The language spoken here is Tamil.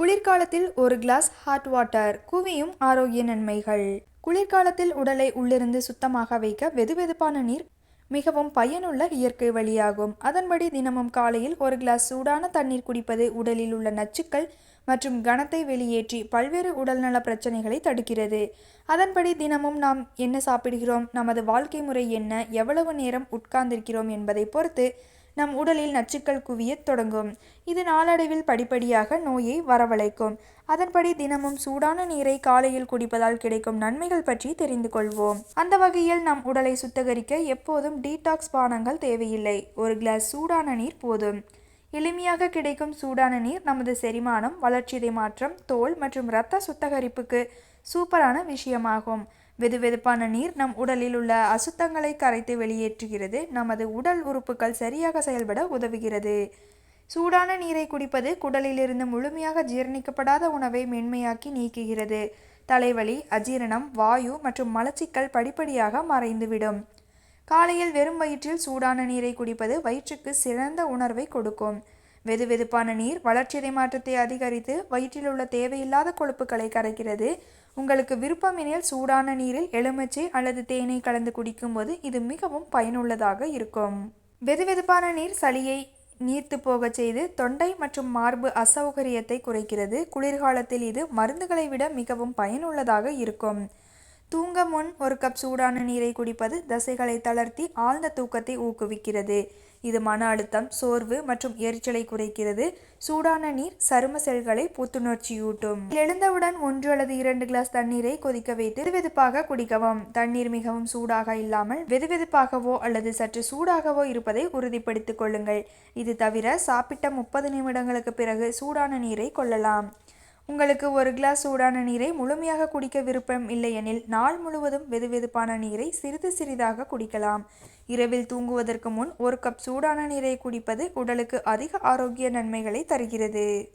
குளிர்காலத்தில் ஒரு கிளாஸ் ஹாட் வாட்டர் குவியும் ஆரோக்கிய நன்மைகள். குளிர்காலத்தில் உடலை உள்ளிருந்து சுத்தமாக வைக்க வெதுவெதுப்பான நீர் மிகவும் பயனுள்ள இயற்கை வழியாகும். அதன்படி தினமும் காலையில் ஒரு கிளாஸ் சூடான தண்ணீர் குடிப்பது உடலில் உள்ள நச்சுக்கள் மற்றும் கனத்தை வெளியேற்றி பல்வேறு உடல்நல பிரச்சனைகளை தடுக்கிறது. அதன்படி தினமும் நாம் என்ன சாப்பிடுகிறோம்? நமது வாழ்க்கை முறை என்ன? எவ்வளவு நேரம் உட்கார்ந்திருக்கிறோம் என்பதை பொறுத்து நம் உடலில் நச்சுக்கள் குவியத் தொடங்கும். இது நாளடைவில் படிப்படியாக நோயை வரவழைக்கும். அதன்படி தினமும் சூடான நீரை காலையில் குடிப்பதால் கிடைக்கும் நன்மைகள் பற்றி தெரிந்து கொள்வோம். அந்த வகையில் நம் உடலை சுத்தகரிக்க எப்போதும் டீடாக்ஸ் பானங்கள் தேவையில்லை. ஒரு கிளாஸ் சூடான நீர் போதும். எளிமையாக கிடைக்கும் சூடான நீர் நமது செரிமானம் வளர்ச்சிதை மாற்றம் தோல் மற்றும் இரத்த சுத்தகரிப்புக்கு சூப்பரான விஷயமாகும். வெதுவெதுப்பான நீர் நம் உடலில் உள்ள அசுத்தங்களை கரைத்து வெளியேற்றுகிறது. நமது உடல் உறுப்புகள் சரியாக செயல்பட உதவுகிறது. சூடான நீரை குடிப்பது குடலிலிருந்து முழுமையாக ஜீரணிக்கப்படாத உணவை மென்மையாக்கி நீக்குகிறது. தலைவலி அஜீரணம் வாயு மற்றும் மலச்சிக்கல் படிப்படியாக மறைந்துவிடும். காலையில் வெறும் வயிற்றில் சூடான நீரை குடிப்பது வயிற்றுக்கு சிறந்த உணர்வை கொடுக்கும். வெதுவெதுப்பான நீர் வளர்ச்சிதை மாற்றத்தை அதிகரித்து வயிற்றில் உள்ள தேவையில்லாத கொழுப்புகளை கரைக்கிறது. உங்களுக்கு விருப்பமெனில் சூடான நீரில் எலுமிச்சை அல்லது தேனை கலந்து குடிக்கும்போது இது மிகவும் பயனுள்ளதாக இருக்கும். வெதுவெதுப்பான நீர் சளியை நீர்த்து போகச் செய்து தொண்டை மற்றும் மார்பு அசௌகரியத்தை குறைக்கிறது. குளிர்காலத்தில் இது மருந்துகளை விட மிகவும் பயனுள்ளதாக இருக்கும். தூங்க முன் ஒரு கப் சூடான நீரை குடிப்பது தசைகளை தளர்த்தி ஆழ்ந்த தூக்கத்தை ஊக்குவிக்கிறது. இது மன அழுத்தம் சோர்வு மற்றும் எரிச்சலை குறைக்கிறது. சூடான நீர் சரும செல்களை புத்துணர்ச்சியூட்டும். எழுந்தவுடன் ஒன்று அல்லது இரண்டு கிளாஸ் தண்ணீரை கொதிக்க வைத்து வெதுவெதுப்பாக குடிக்கவும். தண்ணீர் மிகவும் சூடாக இல்லாமல் வெதுவெதுப்பாகவோ அல்லது சற்று சூடாகவோ இருப்பதை உறுதிப்படுத்திக் கொள்ளுங்கள். இது தவிர சாப்பிட்ட முப்பது நிமிடங்களுக்கு பிறகு சூடான நீரை கொள்ளலாம். உங்களுக்கு ஒரு கிளாஸ் சூடான நீரை முழுமையாக குடிக்க விருப்பம் இல்லையெனில் நாள் முழுவதும் வெதுவெதுப்பான நீரை சிறிது சிறிதாக குடிக்கலாம். இரவில் தூங்குவதற்கு முன் ஒரு கப் சூடான நீரை குடிப்பது உடலுக்கு அதிக ஆரோக்கிய நன்மைகளை தருகிறது.